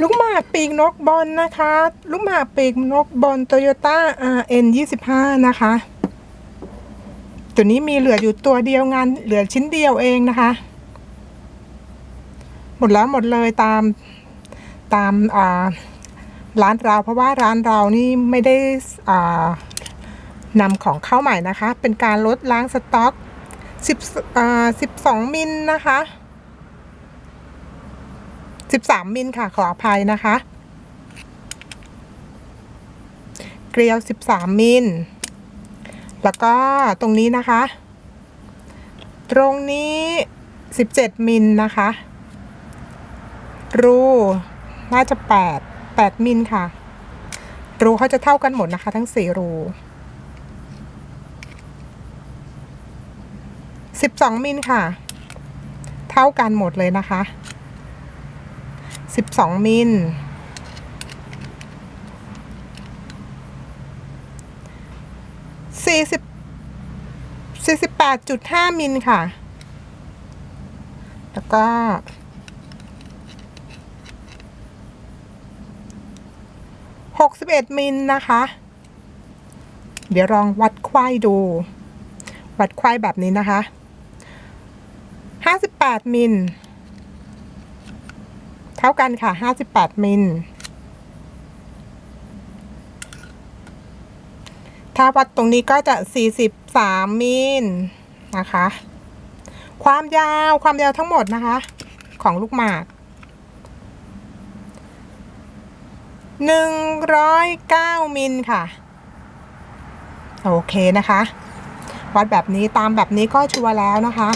ลูกหมากปีกนกบอลนะคะ ลูกหมากปีกนกบอลโตโยต้า RN 25นะคะ ตัวนี้มีเหลืออยู่ตัวเดียวงานเหลือชิ้นเดียวเองนะคะ หมดแล้วหมดเลยตามตามอ่าร้านเราเพราะว่าร้านเรานี่ไม่ได้อ่านำของเข้าใหม่นะคะ เป็นการลดล้างสต็อก10อ่า12 มิลนะคะ 13 มิลค่ะขออภัยนะคะ เกลียว 13 มิล แล้วก็ตรงนี้นะคะ ตรงนี้ 17 มิลนะคะ รูน่าจะ 8 8 มิลค่ะ รูเขาจะเท่ากันหมดนะคะ ทั้ง 4 รู12มิลค่ะ เท่ากันหมดเลยนะคะ สิบสองมิลสี่สิบสี่สิบแปดจุดห้ามิลค่ะ แล้วก็หกสิบเอ็ดมิลนะคะ เดี๋ยวลองวัดควายดู วัดควายแบบนี้นะคะห้าสิบแปดมิล เท่ากันค่ะ 58 มิล ถ้าวัดตรงนี้ก็จะ 43 มิลนะคะ ความยาวความยาวทั้งหมดนะคะ ของลูกหมาก109 มิลค่ะ โอเคนะคะ วัดแบบนี้ตามแบบนี้ก็ชัวร์แล้วนะคะ